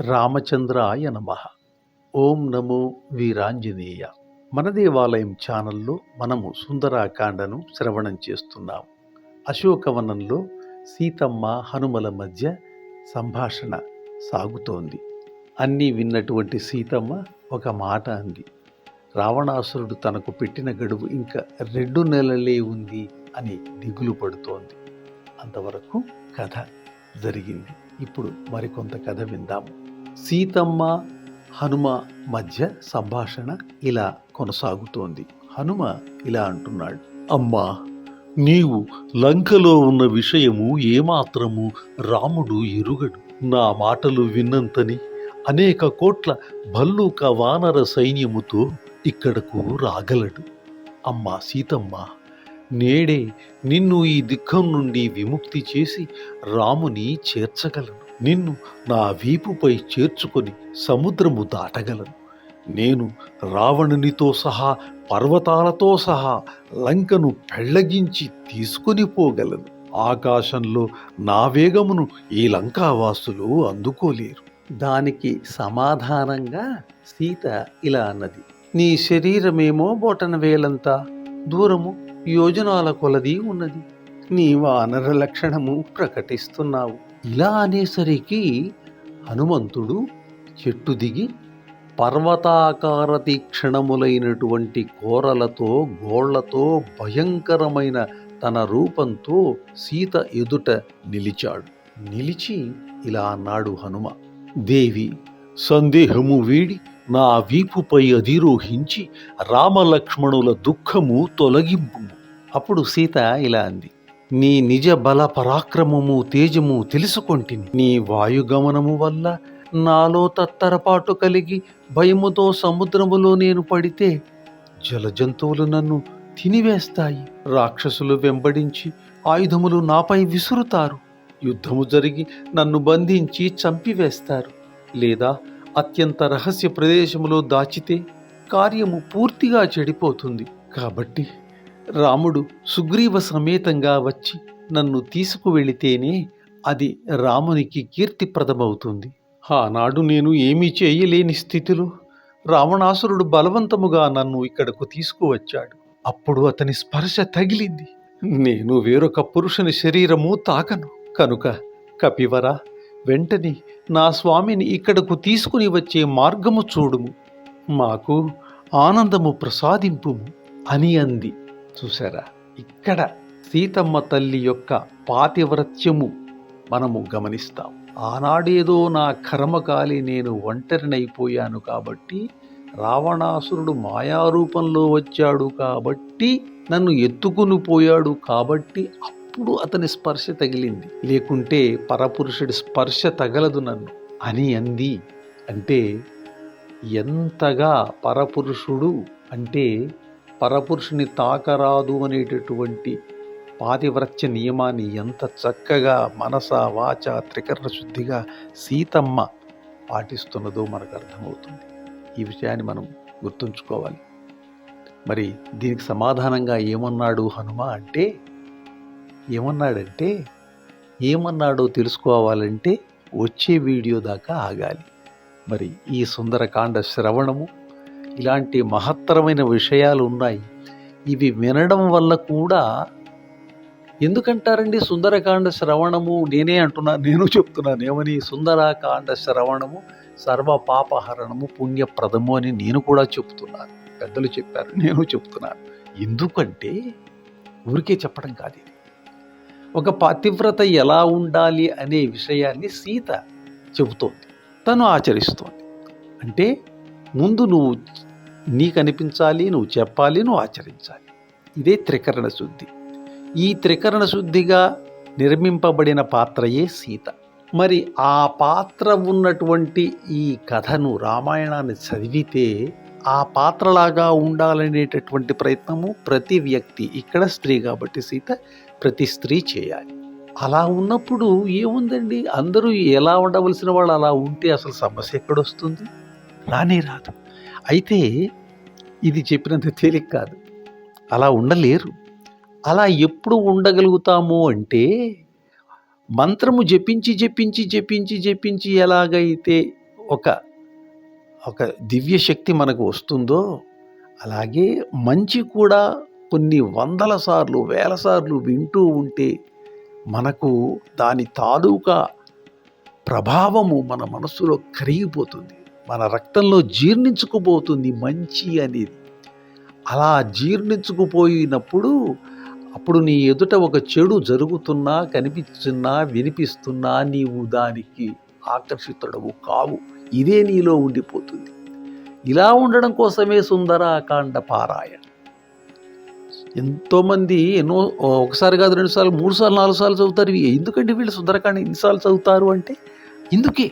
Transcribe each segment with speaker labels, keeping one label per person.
Speaker 1: రామచంద్రాయ నమ. ఓం నమో వీరాంజనేయ. మన దేవాలయం ఛానల్లో మనము సుందరాకాండను శ్రవణం చేస్తున్నాం. అశోకవనంలో సీతమ్మ హనుమల మధ్య సంభాషణ సాగుతోంది. అన్నీ విన్నటువంటి సీతమ్మ ఒక మాట అంది. రావణాసురుడు తనకు పెట్టిన గడువు ఇంకా రెండు నెలలే ఉంది అని దిగులు పడుతోంది. అంతవరకు కథ జరిగింది. ఇప్పుడు మరికొంత కథ విందాము. సీతమ్మ హనుమ మధ్య సంభాషణ ఇలా కొనసాగుతోంది. హనుమ ఇలా అంటున్నాడు అమ్మా నీవు లంకలో ఉన్న విషయము ఏమాత్రము రాముడు ఎరుగడు. నా మాటలు విన్నంతని అనేక కోట్ల భల్లూక వానర సైన్యముతో ఇక్కడకు రాగలడు. అమ్మా సీతమ్మ నేడే నిన్ను ఈ దుఃఖం నుండి విముక్తి చేసి రాముని చేర్చగలను. నిన్ను నా వీపుపై చేర్చుకొని సముద్రము దాటగలను. నేను రావణునితో సహా పర్వతాలతో సహా లంకను పెళ్ళగించి తీసుకొని పోగలను. ఆకాశంలో నా వేగమును ఈ లంకావాసులు అందుకోలేరు. దానికి సమాధానంగా సీత ఇలా అన్నది. నీ శరీరమేమో బొటన వేలంతా దూరము యోజనాల కొలది ఉన్నది. నీ వానర లక్షణము ప్రకటిస్తున్నావు. ఇలా అనేసరికి హనుమంతుడు చెట్టు దిగి పర్వతాకార తీక్షణములైనటువంటి కోరలతో గోళ్ళతో భయంకరమైన తన రూపంతో సీత ఎదుట నిలిచాడు. నిలిచి ఇలా అన్నాడు హనుమ దేవి సందేహము వీడి నా వీపుపై అధిరోహించి రామలక్ష్మణుల దుఃఖము తొలగింపు. అప్పుడు సీత ఇలా అంది నీ నిజ బల పరాక్రమము తేజము తెలుసుకొంటిని. నీ వాయుగమనము వల్ల నాలో తత్తరపాటు కలిగి భయముతో సముద్రములో నేను పడితే జలజంతువులు నన్ను తినివేస్తాయి. రాక్షసులు వెంబడించి ఆయుధములు నాపై విసురుతారు. యుద్ధము జరిగి నన్ను బంధించి చంపివేస్తారు. లేదా అత్యంత రహస్య ప్రదేశములో దాచితే కార్యము పూర్తిగా చెడిపోతుంది. కాబట్టి రాముడు సుగ్రీవ సమేతంగా వచ్చి నన్ను తీసుకువెళితేనే అది రామునికి కీర్తిప్రదమవుతుంది. ఆనాడు నేను ఏమీ చేయలేని స్థితిలో రావణాసురుడు బలవంతముగా నన్ను ఇక్కడకు తీసుకువచ్చాడు. అప్పుడు అతని స్పర్శ తగిలింది. నేను వేరొక పురుషుని శరీరము తాకను. కనుక కపివర వెంటనే నా స్వామిని ఇక్కడకు తీసుకుని వచ్చే మార్గము చూడుము. మాకు ఆనందము ప్రసాదింపుము అని అంది. చూసారా ఇక్కడ సీతమ్మ తల్లి యొక్క పాతివ్రత్యము మనము గమనిస్తాం. ఆనాడేదో నా కర్మకాలి నేను ఒంటరినైపోయాను కాబట్టి రావణాసురుడు మాయారూపంలో వచ్చాడు కాబట్టి నన్ను ఎత్తుకుని పోయాడు కాబట్టి అప్పుడు అతని స్పర్శ తగిలింది. లేకుంటే పరపురుషుడి స్పర్శ తగలదు నన్ను. అని అంది. అంటే ఎంతగా పరపురుషుడు అంటే పరపురుషుని తాకరాదు అనేటటువంటి పాతివ్రత్య నియమాన్ని ఎంత చక్కగా మనస వాచ త్రికరణ శుద్ధిగా సీతమ్మ పాటిస్తున్నదో మనకు అర్థమవుతుంది. ఈ విషయాన్ని మనం గుర్తుంచుకోవాలి. మరి దీనికి సమాధానంగా ఏమన్నాడు హనుమ అంటే ఏమన్నాడంటే ఏమన్నాడో తెలుసుకోవాలంటే వచ్చే వీడియో దాకా ఆగాలి. మరి ఈ సుందరకాండ శ్రవణము ఇలాంటి మహత్తరమైన విషయాలు ఉన్నాయి. ఇవి వినడం వల్ల కూడా ఎందుకంటారండి? సుందరకాండ శ్రవణము నేనే అంటున్నా నేను చెప్తున్నాను. ఏమని? సుందరకాండ శ్రవణము సర్వ పాపహరణము పుణ్యప్రదము అని నేను కూడా చెప్తున్నాను. పెద్దలు చెప్పారు నేను చెప్తున్నాను. ఎందుకంటే ఊరికే చెప్పడం కాదు ఇది. ఒక పతివ్రత ఎలా ఉండాలి అనే విషయాన్ని సీత చెబుతోంది. తను ఆచరిస్తోంది. అంటే ముందు నువ్వు నీకు అనిపించాలి నువ్వు చెప్పాలి నువ్వు ఆచరించాలి. ఇదే త్రికరణ శుద్ధి. ఈ త్రికరణ శుద్ధిగా నిర్మింపబడిన పాత్రయే సీత. మరి ఆ పాత్ర ఉన్నటువంటి ఈ కథను రామాయణాన్ని చదివితే ఆ పాత్రలాగా ఉండాలనేటటువంటి ప్రయత్నము ప్రతి వ్యక్తి ఇక్కడ స్త్రీ కాబట్టి సీత ప్రతి స్త్రీ చేయాలి. అలా ఉన్నప్పుడు ఏముందండి? అందరూ ఎలా ఉండవలసిన వాళ్ళు అలా ఉంటే అసలు సమస్య ఎక్కడొస్తుంది? రానే రాదు. అయితే ఇది చెప్పినంత తేలిక కాదు. అలా ఉండలేరు. అలా ఎప్పుడు ఉండగలుగుతాము అంటే మంత్రము జపించి జపించి జపించి జపించి ఎలాగైతే ఒక ఒక దివ్య శక్తి మనకు వస్తుందో అలాగే మంచి కూడా కొన్ని వందల సార్లు వేల సార్లు వింటూ ఉంటే మనకు దాని తాలూకా ప్రభావము మన మనస్సులో కరిగిపోతుంది. మన రక్తంలో జీర్ణించుకుపోతుంది మంచి అనేది. అలా జీర్ణించుకుపోయినప్పుడు అప్పుడు నీ ఎదుట ఒక చెడు జరుగుతున్నా కనిపిస్తున్నా వినిపిస్తున్నా నీవు దానికి ఆకర్షితుడవు కావు. ఇదే నీలో ఉండిపోతుంది. ఇలా ఉండడం కోసమే సుందరాకాండ పారాయణ. ఎంతోమంది ఎన్నో ఒకసారి కాదు రెండు సార్లు మూడు సార్లు నాలుగు సార్లు చదువుతారు ఎందుకంటే వీళ్ళు సుందరకాండ ఎన్నిసార్లు చదువుతారు అంటే? ఇందుకే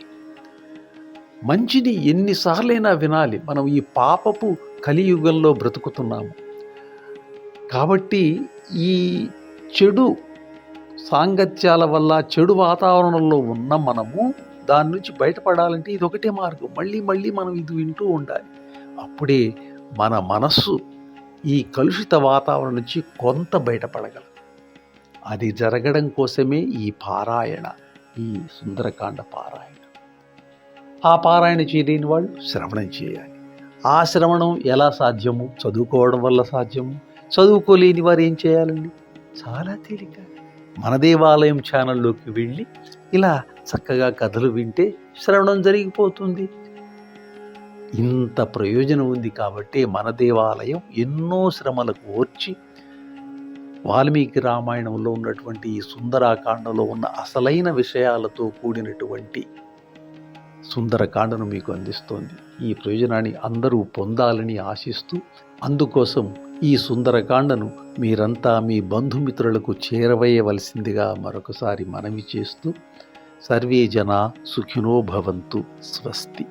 Speaker 1: మంచిని ఎన్నిసార్లైనా వినాలి. మనం ఈ పాపపు కలియుగంలో బ్రతుకుతున్నాము. కాబట్టి ఈ చెడు సాంగత్యాల వల్ల చెడు వాతావరణంలో ఉన్న మనము దాని నుంచి బయటపడాలంటే ఇది ఒకటే మార్గం. మళ్ళీ మళ్ళీ మనం ఇది వింటూ ఉండాలి. అప్పుడే మన మనస్సు ఈ కలుషిత వాతావరణం నుంచి కొంత బయటపడగలదు అది జరగడం కోసమే ఈ పారాయణ ఈ సుందరకాండ పారాయణ. ఆ పారాయణ చేయలేని వాళ్ళు శ్రవణం చేయాలి. ఆ శ్రవణం ఎలా సాధ్యము? చదువుకోవడం వల్ల సాధ్యము? చదువుకోలేని వారు ఏం చేయాలండి? చాలా తేలిక. మన దేవాలయం ఛానల్లోకి వెళ్ళి ఇలా చక్కగా కథలు వింటే శ్రవణం జరిగిపోతుంది. ఇంత ప్రయోజనం ఉంది కాబట్టి మన దేవాలయం ఎన్నో శ్రమలకు ఓర్చి వాల్మీకి రామాయణంలో ఉన్నటువంటి ఈ సుందరాకాండలో ఉన్న అసలైన విషయాలతో కూడినటువంటి సుందరకాండను మీకు అందిస్తోంది. ఈ ప్రయోజనాన్ని అందరూ పొందాలని ఆశిస్తూ అందుకోసం ఈ సుందరకాండను మీరంతా మీ బంధుమిత్రులకు చేరవేయవలసిందిగా మరొకసారి మనవి చేస్తూ సర్వే జనా సుఖినో భవంతు స్వస్తి.